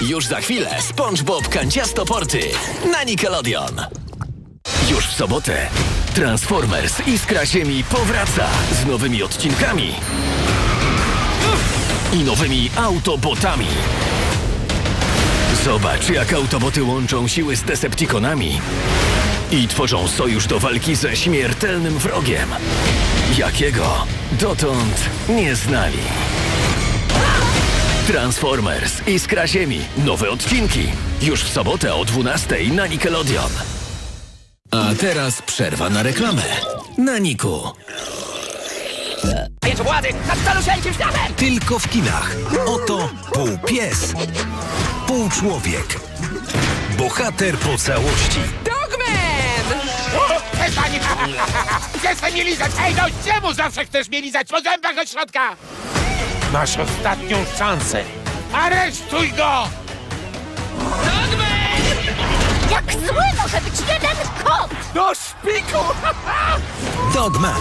Już za chwilę SpongeBob Kanciasto Porty na Nickelodeon. Już w sobotę Transformers Iskra Ziemi powraca z nowymi odcinkami i nowymi Autobotami. Zobacz, jak Autoboty łączą siły z Decepticonami i tworzą sojusz do walki ze śmiertelnym wrogiem, jakiego dotąd nie znali. Transformers Iskra Ziemi. Nowe odcinki. Już w sobotę o 12 na Nickelodeon. A teraz przerwa na reklamę. Na Niku. Władzy! Tylko w kinach. Oto pół pies, pół człowiek. Bohater po całości. Dogman! Przestań! Przestań mnie lizać! Ej, no czemu zawsze chcesz mnie lizać po zębach od środka? Masz ostatnią szansę. Aresztuj go! Jak zły może być jeden kot! Do szpiku! Dogman.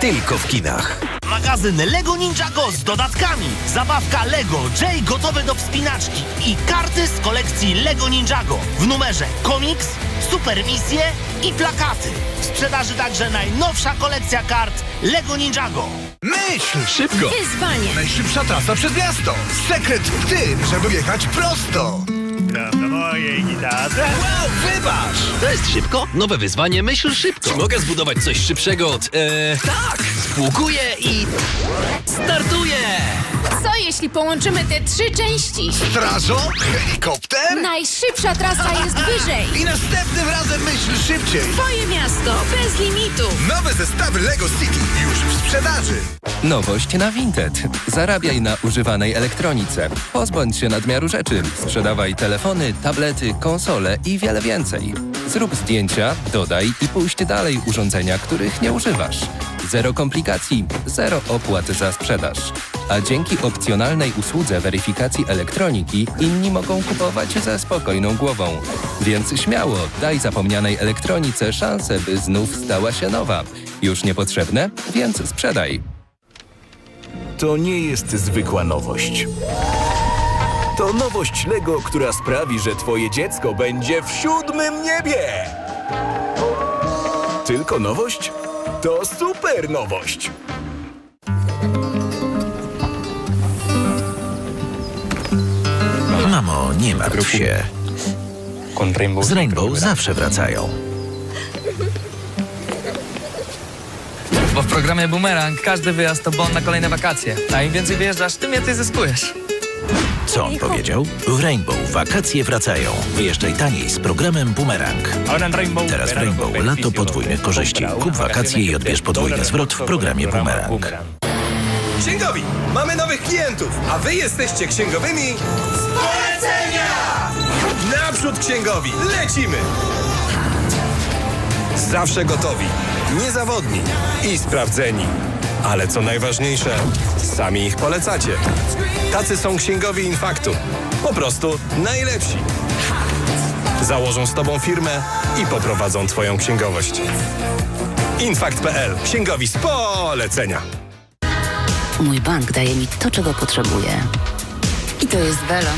Tylko w kinach. Magazyn Lego Ninjago z dodatkami. Zabawka Lego J gotowe do wspinaczki i karty z kolekcji Lego Ninjago w numerze komiks, supermisje i plakaty. W sprzedaży także najnowsza kolekcja kart Lego Ninjago. Myśl! Szybko. Wyzwanie! Najszybsza trasa przez miasto! Sekret w tym, żeby jechać prosto! Na mojej gitarze. Wow, wybacz! To jest szybko? Nowe wyzwanie Myśl Szybko. Czy mogę zbudować coś szybszego od... E... Tak! Spłukuję i... Startuję! Co jeśli połączymy te trzy części? Strażą? Helikopter? Najszybsza trasa jest wyżej! I następnym razem myśl szybciej! Twoje miasto, bez limitu! Nowe zestawy LEGO City już w sprzedaży! Nowość na Vinted. Zarabiaj na używanej elektronice. Pozbądź się nadmiaru rzeczy. Sprzedawaj telefony, tablety, konsole i wiele więcej. Zrób zdjęcia, dodaj i puść dalej urządzenia, których nie używasz. Zero komplikacji, zero opłat za sprzedaż. A dzięki opcjonalnej usłudze weryfikacji elektroniki inni mogą kupować ze spokojną głową. Więc śmiało, daj zapomnianej elektronice szansę, by znów stała się nowa. Już niepotrzebne? Więc sprzedaj. To nie jest zwykła nowość. To nowość Lego, która sprawi, że twoje dziecko będzie w siódmym niebie! Tylko nowość? To super nowość! Mamo, nie martw się. Z Rainbow zawsze wracają. Bo w programie Boomerang każdy wyjazd to bon na kolejne wakacje. A im więcej wyjeżdżasz, tym więcej zyskujesz. Co on powiedział? W Rainbow wakacje wracają. Wyjeżdżaj taniej z programem Boomerang. Teraz w Rainbow lato podwójnych korzyści. Kup wakacje i odbierz podwójny zwrot w programie Boomerang. Księgowi, mamy nowych klientów, a wy jesteście księgowymi z polecenia! Naprzód księgowi, lecimy! Zawsze gotowi, niezawodni i sprawdzeni. Ale co najważniejsze, sami ich polecacie. Tacy są księgowi Infaktu. Po prostu najlepsi. Założą z tobą firmę i poprowadzą twoją księgowość. Infakt.pl. Księgowi z polecenia. Mój bank daje mi to, czego potrzebuję. I to jest Velo.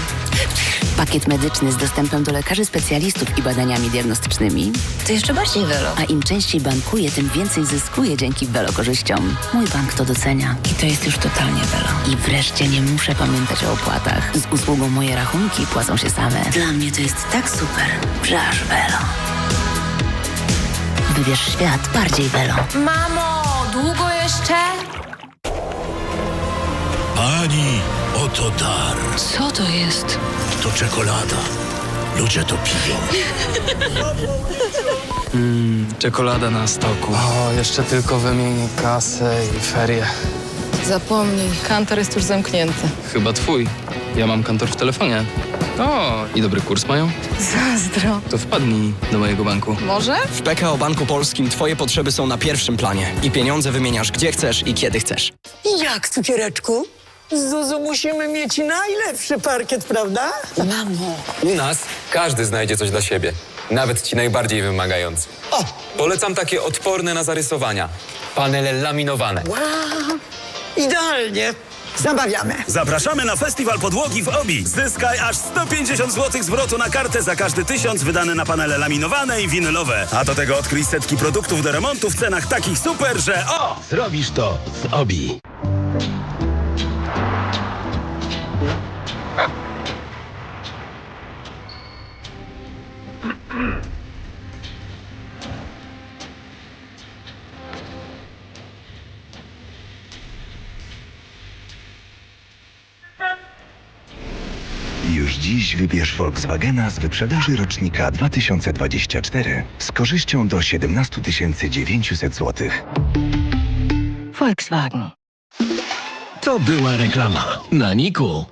Pakiet medyczny z dostępem do lekarzy specjalistów i badaniami diagnostycznymi. To jeszcze bardziej Velo. A im częściej bankuję, tym więcej zyskuję dzięki Velo korzyściom. Mój bank to docenia. I to jest już totalnie Velo. I wreszcie nie muszę pamiętać o opłatach. Z usługą moje rachunki płacą się same. Dla mnie to jest tak super, że aż Velo. Wybierz świat bardziej Velo. Mamo, długo jeszcze? Pani, oto dar. Co to jest? To czekolada. Ludzie to piją. Czekolada na stoku. O, jeszcze tylko wymieni kasę i ferie. Zapomnij, kantor jest już zamknięty. Chyba twój. Ja mam kantor w telefonie. O, i dobry kurs mają? Zazdro. To wpadnij do mojego banku. Może? W PKO Banku Polskim twoje potrzeby są na pierwszym planie i pieniądze wymieniasz gdzie chcesz i kiedy chcesz. Jak, cukiereczku? Zuzu, musimy mieć najlepszy parkiet, prawda? Mamo. U nas każdy znajdzie coś dla siebie. Nawet ci najbardziej wymagający. O! Polecam takie odporne na zarysowania. Panele laminowane. Wow! Idealnie. Zabawiamy. Zapraszamy na festiwal podłogi w OBI. Zyskaj aż 150 zł zwrotu na kartę za każdy tysiąc wydany na panele laminowane i winylowe. A do tego odkryj setki produktów do remontu w cenach takich super, że o! Zrobisz to w OBI. Już dziś wybierz Volkswagena z wyprzedaży rocznika 2024 z korzyścią do 17 900 zł. Volkswagen. To była reklama na Niku.